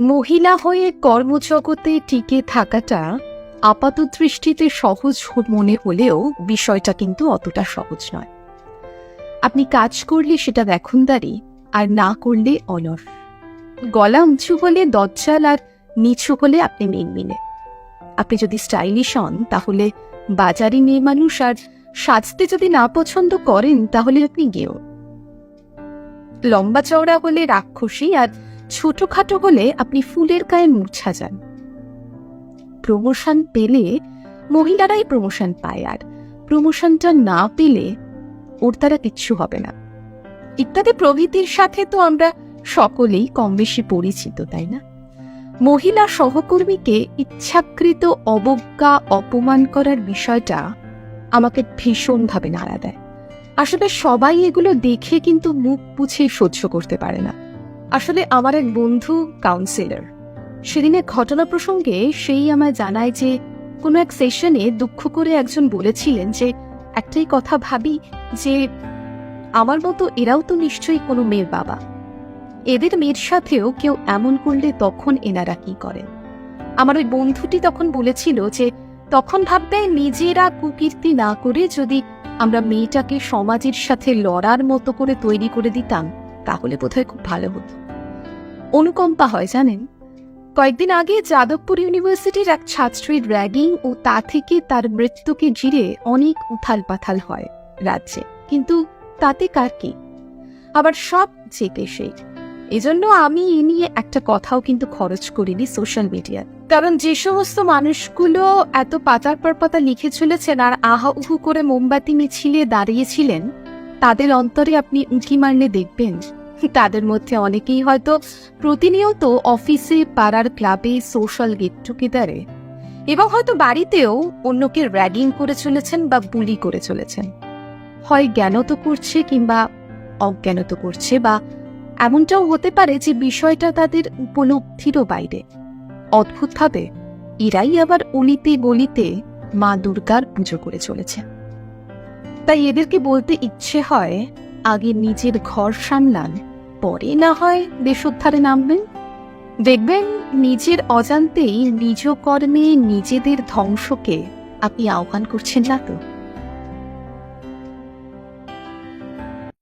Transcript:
মহিলা হয়ে কর্মজগতে টিকে থাকাটা আপাত দৃষ্টিতে সহজ মনে হলেও বিষয়টা কিন্তু অতটা সহজ নয়। আপনি কাজ করলে সেটা দেখুনদারি, আর না করলে অলস গলা উঁচু হলে দজ্জাল, আর নিচু হলে আপনি মিনমিনে। আপনি যদি স্টাইলিশ হন, তাহলে বাজারি মেয়ে মানুষ, আর সাজতে যদি না পছন্দ করেন, তাহলে আপনি গেও। লম্বা চওড়া হলে রাক্ষসী, আর ছোটখাটো হলে আপনি ফুলের গায়ে মূর্ছা যান প্রমোশন পেলে মহিলারাই প্রমোশন পায় আর প্রমোশনটা না পেলে ওর দ্বারা কিচ্ছু হবে না। ইত্যাদি প্রভৃতির সাথে তো আমরা সকলেই কম বেশি পরিচিত, তাই না? মহিলা সহকর্মীকে ইচ্ছাকৃত অবজ্ঞা, অপমান করার বিষয়টা আমাকে ভীষণভাবে নাড়া দেয়। আসলে সবাই এগুলো দেখে কিন্তু মুখ পুছে সহ্য করতে পারে না। আসলে আমার এক বন্ধু কাউন্সিলর সেদিনের ঘটনা প্রসঙ্গে সেই আমায় জানায় যে, কোনো এক সেশনে দুঃখ করে একজন বলেছিলেন যে, একটাই কথা ভাবি যে, আমার মতো এরাও তো নিশ্চয়ই কোনো মেয়ের বাবা। এদের মেয়ের সাথেও কেউ এমন করলে তখন এনারা কি করেন আমার ওই বন্ধুটি তখন বলেছিল যে, তখন ভাববে নিজেরা কুকীর্তি না করে যদি আমরা মেয়েটাকে সমাজের সাথে লড়ার মতো করে তৈরি করে দিতাম। তাহলে বোধহয় খুব ভালো হতো। অনুকম্পা হয়, জানেন? কয়েকদিন আগে যাদবপুর ইউনিভার্সিটির এক ছাত্রীর র্যাগিং ও তা থেকে তার মৃত্যুকে ঘিরে অনেক উথাল পাথাল হয় রাজ্যে। কিন্তু তাতে কার কি? আবার সব চেপে সেই। এজন্য আমি এ নিয়ে একটা কথাও কিন্তু খরচ করিনি সোশ্যাল মিডিয়ায়। কারণ যে সমস্ত মানুষগুলো এত পাতার পর পাতা লিখে চলেছেন আর আহা উহু করে মোমবাতি মিছিলে দাঁড়িয়েছিলেন তাদের অন্তরে আপনি উঁকি মারলে দেখবেন। তাদের মধ্যে অনেকেই হয়তো প্রতিনিয়ত অফিসে, পাড়ার ক্লাবে, সোশ্যাল গেট টুগেদারে এবং হয়তো বাড়িতেও অন্যকে র্যাগিং করে চলেছেন বা বুলি করে চলেছেন। হয় জ্ঞানত করছে কিংবা অজ্ঞানত করছে বা এমনটাও হতে পারে যে বিষয়টা তাদের উপলব্ধিরও বাইরে। অদ্ভুতভাবে, এরাই আবার অলিতে গলিতে মা দুর্গার পুজো করে চলেছে। তাই এদেরকে বলতে ইচ্ছে হয়, আগে নিজের ঘর সামলান, পরে না হয় দেশোদ্ধারে নামবেন। দেখবেন, নিজের অজান্তেই নিজ কর্মে নিজেদের ধ্বংসকে আপনি আহ্বান করছেন না তো?